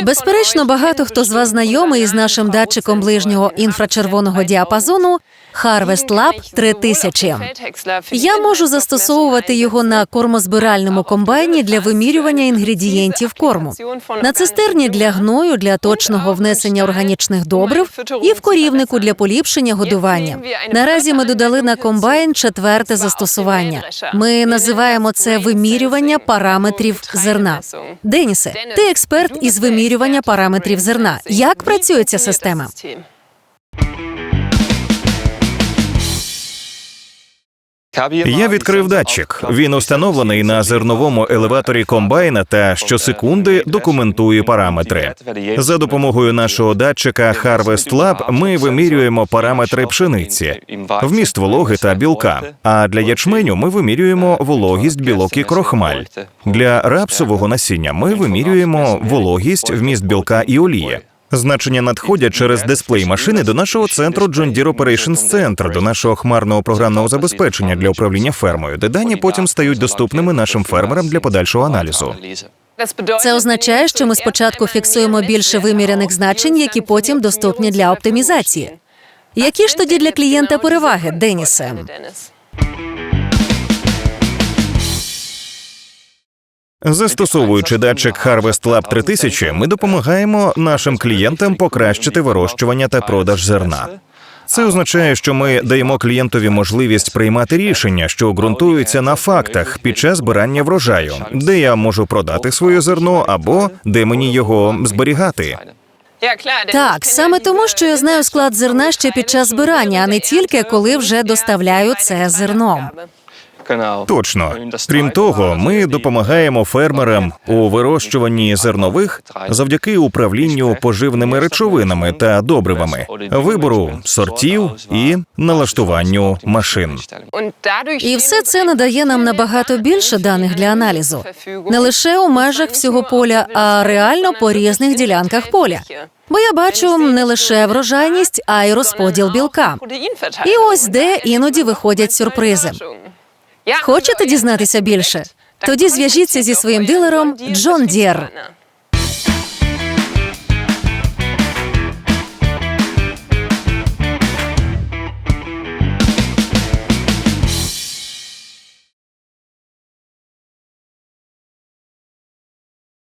Безперечно, багато хто з вас знайомий із нашим датчиком ближнього інфрачервоного діапазону Harvest Lab 3000. Я можу застосовувати його на кормозбиральному комбайні для вимірювання інгредієнтів корму, на цистерні для гною для точного внесення органічних добрив і в корівнику для поліпшення годування. Наразі ми додали на комбайн четверте застосування. Ми називаємо це вимірювання параметрів зерна. Денісе, ти експерт із вимірювання параметрів зерна. Як працює ця система? Я відкрив датчик. Він установлений на зерновому елеваторі комбайна та щосекунди документує параметри. За допомогою нашого датчика Harvest Lab ми вимірюємо параметри пшениці, вміст вологи та білка. А для ячменю ми вимірюємо вологість, білок і крохмаль. Для рапсового насіння ми вимірюємо вологість, вміст білка і олії. Значення надходять через дисплей машини до нашого центру John Deere Operations Center, до нашого хмарного програмного забезпечення для управління фермою, де дані потім стають доступними нашим фермерам для подальшого аналізу. Це означає, що ми спочатку фіксуємо більше виміряних значень, які потім доступні для оптимізації. Які ж тоді для клієнта переваги, Денісе? Застосовуючи датчик Harvest Lab 3000, ми допомагаємо нашим клієнтам покращити вирощування та продаж зерна. Це означає, що ми даємо клієнтові можливість приймати рішення, що ґрунтуються на фактах під час збирання врожаю, де я можу продати своє зерно або де мені його зберігати. Так, саме тому, що я знаю склад зерна ще під час збирання, а не тільки коли вже доставляю це зерно. Точно. Крім того, ми допомагаємо фермерам у вирощуванні зернових завдяки управлінню поживними речовинами та добривами, вибору сортів і налаштуванню машин. І все це надає нам набагато більше даних для аналізу, не лише у межах всього поля, а реально по різних ділянках поля. Бо я бачу не лише врожайність, а й розподіл білка. І ось де іноді виходять сюрпризи. Хочете дізнатися більше? Тоді зв'яжіться зі своїм дилером Джон Дір.